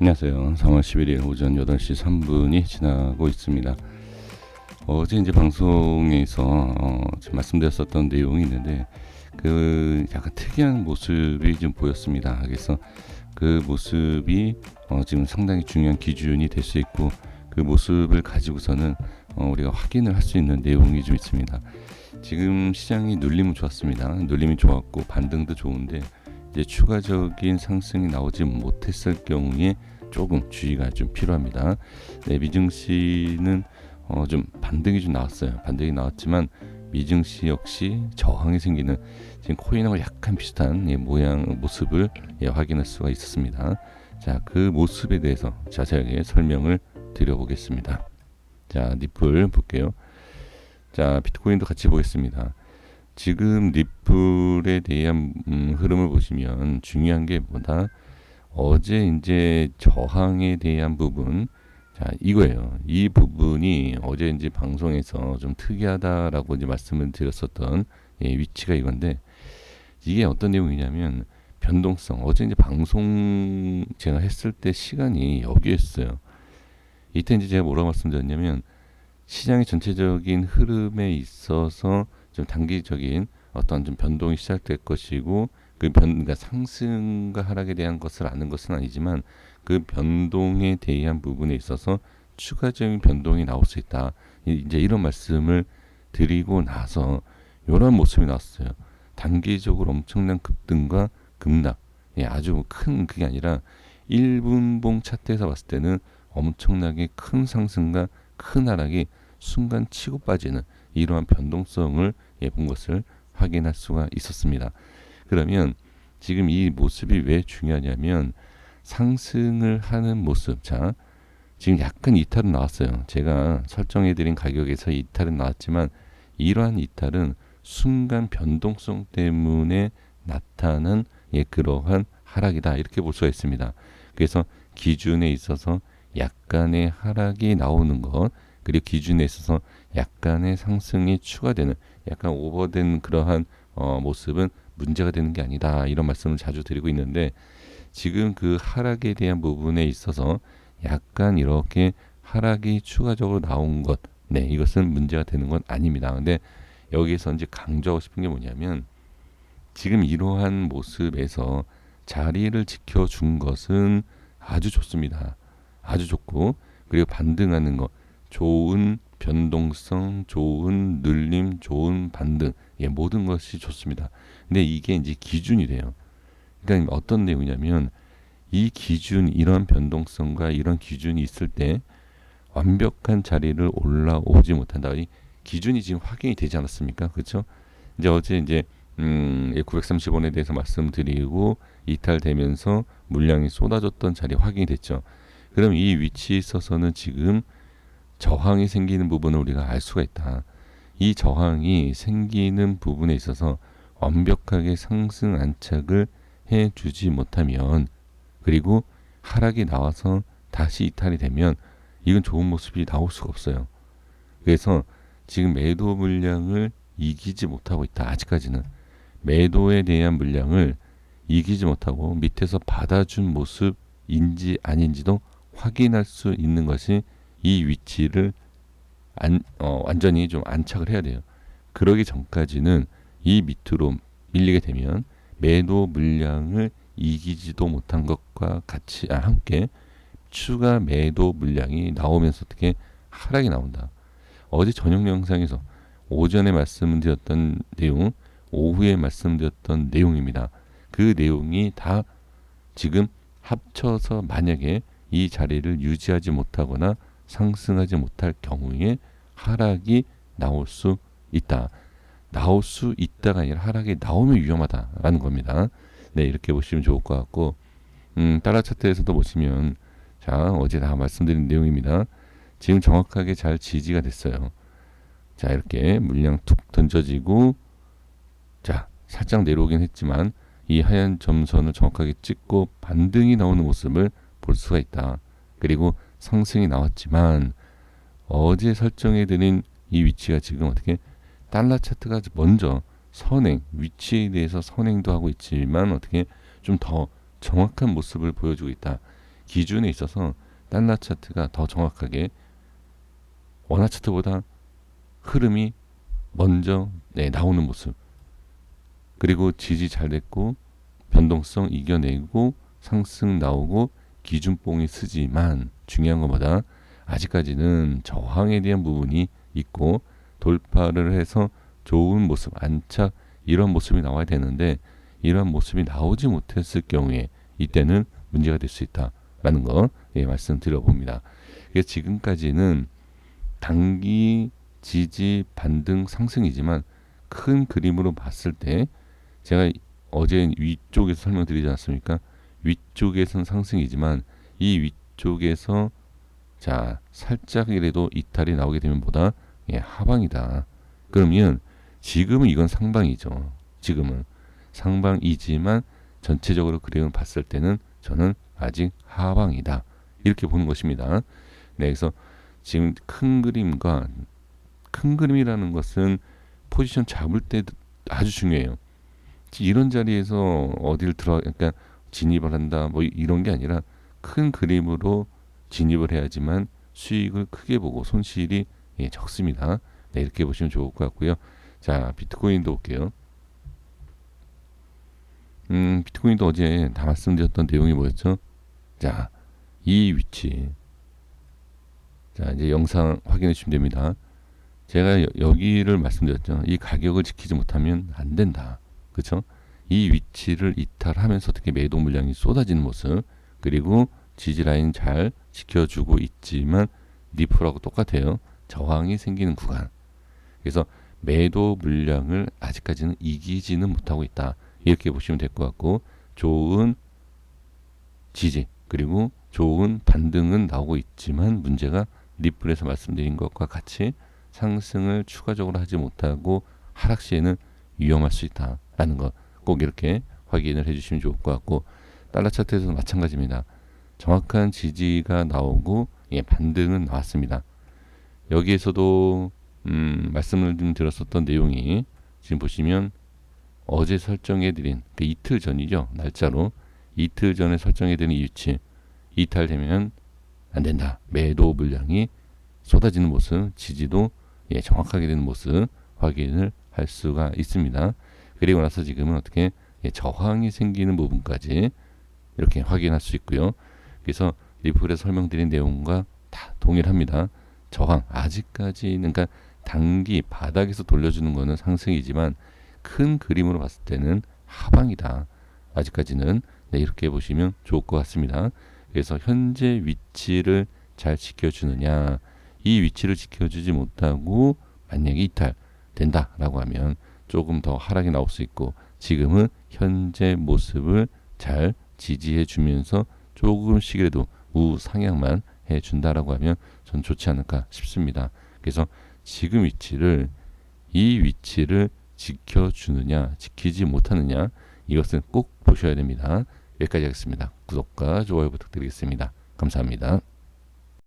안녕하세요. 3월 11일 오전 8시 3분이 지나고 있습니다. 어제 이제 방송에서 어, 말씀드렸었던 내용이 있는데 그 약간 특이한 모습이 좀 보였습니다. 그래서 그 모습이 어, 지금 상당히 중요한 기준이 될 수 있고 그 모습을 가지고서는 어, 우리가 확인을 할 수 있는 내용이 좀 있습니다. 지금 시장이 눌림은 좋았습니다. 눌림이 좋았고 반등도 좋은데 이제 추가적인 상승이 나오지 못했을 경우에 조금 주의가 좀 필요합니다. 네, 미증시는 어, 좀 반등이 좀 나왔어요. 반등이 나왔지만 미증시 역시 저항이 생기는 지금 코인하고 약간 비슷한 예, 모양 모습을 예, 확인할 수가 있었습니다. 자, 그 모습에 대해서 자세하게 설명을 드려보겠습니다. 자, 니플 볼게요. 자, 비트코인도 같이 보겠습니다. 지금 리플에 대한 음, 흐름을 보시면 중요한 게 뭐다? 어제 이제 저항에 대한 부분, 자 이거예요. 이 부분이 어제 이제 방송에서 좀 특이하다라고 이제 말씀을 드렸었던 예, 위치가 이건데 이게 어떤 내용이냐면 변동성. 어제 이제 방송 제가 했을 때 시간이 여기였어요. 이때 이제 제가 뭐라고 말씀드렸냐면 시장의 전체적인 흐름에 있어서 좀 단기적인 어떤 좀 변동이 시작될 것이고 그 변, 그러니까 상승과 하락에 대한 것을 아는 것은 아니지만 그 변동에 대한 부분에 있어서 추가적인 변동이 나올 수 있다. 이제 이런 말씀을 드리고 나서 이런 모습이 나왔어요. 단기적으로 엄청난 급등과 급락. 예, 아주 큰 그게 아니라 1분봉 차트에서 봤을 때는 엄청나게 큰 상승과 큰 하락이 순간 치고 빠지는 이러한 변동성을 예, 본 것을 확인할 수가 있었습니다. 그러면 지금 이 모습이 왜 중요하냐면 상승을 하는 모습. 자, 지금 약간 이탈은 나왔어요. 제가 설정해드린 가격에서 이탈은 나왔지만 이러한 이탈은 순간 변동성 때문에 나타난 예, 그러한 하락이다. 이렇게 볼 수가 있습니다. 그래서 기준에 있어서 약간의 하락이 나오는 것, 그리고 기준에 있어서 약간의 상승이 추가되는 약간 오버된 그러한 어, 모습은 문제가 되는 게 아니다. 이런 말씀을 자주 드리고 있는데 지금 그 하락에 대한 부분에 있어서 약간 이렇게 하락이 추가적으로 나온 것, 네, 이것은 문제가 되는 건 아닙니다. 근데 여기서 이제 강조하고 싶은 게 뭐냐면 지금 이러한 모습에서 자리를 지켜준 것은 아주 좋습니다. 아주 좋고 그리고 반등하는 것 좋은 변동성, 좋은 눌림, 좋은 반등, 예, 모든 것이 좋습니다. 근데 이게 이제 기준이 돼요. 그러니까 어떤 내용이냐면 이 기준, 이런 변동성과 이런 기준이 있을 때 완벽한 자리를 올라오지 못한다. 이 기준이 지금 확인이 되지 않았습니까? 그렇죠? 이제 어제 이제 음, 930원에 대해서 말씀드리고 이탈되면서 물량이 쏟아졌던 자리 확인이 됐죠. 그럼 이 위치에 있어서는 지금 저항이 생기는 부분을 우리가 알 수가 있다. 이 저항이 생기는 부분에 있어서 완벽하게 상승 안착을 해 주지 못하면 그리고 하락이 나와서 다시 이탈이 되면 이건 좋은 모습이 나올 수가 없어요. 그래서 지금 매도 물량을 이기지 못하고 있다. 아직까지는 매도에 대한 물량을 이기지 못하고 밑에서 받아준 모습인지 아닌지도 확인할 수 있는 것이 이 위치를 안, 어, 완전히 좀 안착을 해야 돼요. 그러기 전까지는 이 밑으로 밀리게 되면 매도 물량을 이기지도 못한 것과 같이 아, 함께 추가 매도 물량이 나오면서 어떻게 하락이 나온다. 어제 저녁 영상에서 오전에 말씀드렸던 내용, 오후에 말씀드렸던 내용입니다. 그 내용이 다 지금 합쳐서 만약에 이 자리를 유지하지 못하거나 상승하지 못할 경우에 하락이 나올 수 있다. 나올 수 있다가 아니라 하락이 나오면 위험하다라는 겁니다. 네, 이렇게 보시면 좋을 것 같고, 음, 따라 차트에서도 보시면, 자, 어제 다 말씀드린 내용입니다. 지금 정확하게 잘 지지가 됐어요. 자, 이렇게 물량 툭 던져지고, 자, 살짝 내려오긴 했지만, 이 하얀 점선을 정확하게 찍고 반등이 나오는 모습을 볼 수가 있다. 그리고 상승이 나왔지만 어제 설정해 드린 이 위치가 지금 어떻게 달러 차트가 먼저 선행 위치에 대해서 선행도 하고 있지만 어떻게 좀 더 정확한 모습을 보여주고 있다. 기준에 있어서 달러 차트가 더 정확하게 원화 차트보다 흐름이 먼저 네, 나오는 모습 그리고 지지 잘 됐고 변동성 이겨내고 상승 나오고 기준봉이 쓰지만 중요한 것보다 아직까지는 저항에 대한 부분이 있고 돌파를 해서 좋은 모습 안착 이런 모습이 나와야 되는데 이런 모습이 나오지 못했을 경우에 이때는 문제가 될 수 있다라는 거 예, 말씀드려 봅니다. 이게 지금까지는 단기 지지 반등 상승이지만 큰 그림으로 봤을 때 제가 어제 위쪽에서 설명드리지 않습니까? 위쪽에선 상승이지만 이위 쪽에서 자 살짝이라도 이탈이 나오게 되면 보다 예, 하방이다. 그러면 지금은 이건 상방이죠. 지금은 상방이지만 전체적으로 그림을 봤을 때는 저는 아직 하방이다. 이렇게 보는 것입니다. 네, 그래서 지금 큰 그림과 큰 그림이라는 것은 포지션 잡을 때 아주 중요해요. 이런 자리에서 어딜 들어, 그러니까 진입을 한다, 뭐 이런 게 아니라 큰 그림으로 진입을 해야지만 수익을 크게 보고 손실이 예, 적습니다. 네, 이렇게 보시면 좋을 것 같고요. 자, 비트코인도 볼게요. 음, 비트코인도 어제 다 말씀드렸던 내용이 뭐였죠? 자, 이 위치. 자, 이제 영상 확인해 주시면 됩니다. 제가 여, 기를 말씀드렸죠. 이 가격을 지키지 못하면 안 된다. 그렇죠? 이 위치를 이탈하면서 어떻게 매도 물량이 쏟아지는 모습 그리고 지지 라인 잘 지켜주고 있지만 리플하고 똑같아요. 저항이 생기는 구간. 그래서 매도 물량을 아직까지는 이기지는 못하고 있다. 이렇게 보시면 될 것 같고 좋은 지지 그리고 좋은 반등은 나오고 있지만 문제가 리플에서 말씀드린 것과 같이 상승을 추가적으로 하지 못하고 하락 시에는 위험할 수 있다라는 것 꼭 이렇게 확인을 해주시면 좋을 것 같고 달러 차트에서도 마찬가지입니다. 정확한 지지가 나오고 예, 반등은 나왔습니다. 여기에서도 음, 말씀을 좀 드렸었던 내용이 지금 보시면 어제 설정해드린 그 이틀 전이죠 날짜로 이틀 전에 설정해드린 위치 이탈되면 안 된다 매도 물량이 쏟아지는 모습 지지도 예, 정확하게 되는 모습 확인을 할 수가 있습니다. 그리고 나서 지금은 어떻게 예, 저항이 생기는 부분까지 이렇게 확인할 수 있고요. 그래서 리플에 설명드린 내용과 다 동일합니다. 저항 아직까지는 그러니까 단기 바닥에서 돌려주는 거는 상승이지만 큰 그림으로 봤을 때는 하방이다. 아직까지는 네, 이렇게 보시면 좋을 것 같습니다. 그래서 현재 위치를 잘 지켜주느냐 이 위치를 지켜주지 못하고 만약에 이탈 된다라고 하면 조금 더 하락이 나올 수 있고 지금은 현재 모습을 잘 지지해 주면서 조금씩이라도 우상향만 해 준다라고 하면 전 좋지 않을까 싶습니다. 그래서 지금 위치를 이 위치를 지켜주느냐 지키지 못하느냐 이것은 꼭 보셔야 됩니다. 여기까지 하겠습니다. 구독과 좋아요 부탁드리겠습니다. 감사합니다.